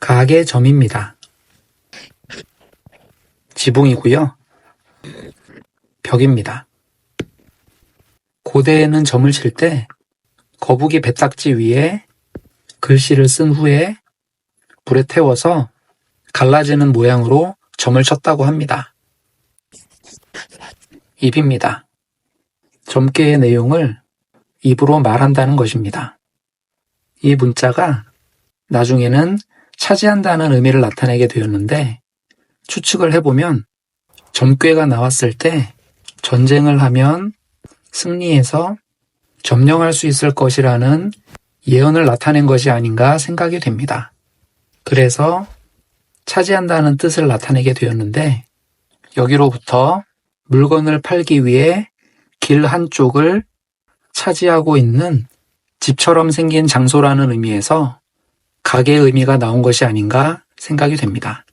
가게 점입니다. 지붕이고요. 벽입니다. 고대에는 점을 칠 때 거북이 배딱지 위에 글씨를 쓴 후에 불에 태워서 갈라지는 모양으로 점을 쳤다고 합니다. 입입니다. 점괘의 내용을 입으로 말한다는 것입니다. 이 문자가 나중에는 차지한다는 의미를 나타내게 되었는데 추측을 해보면 점괘가 나왔을 때 전쟁을 하면 승리해서 점령할 수 있을 것이라는 예언을 나타낸 것이 아닌가 생각이 됩니다. 그래서 차지한다는 뜻을 나타내게 되었는데 여기로부터 물건을 팔기 위해 길 한쪽을 차지하고 있는 집처럼 생긴 장소라는 의미에서 가게 의미가 나온 것이 아닌가 생각이 됩니다.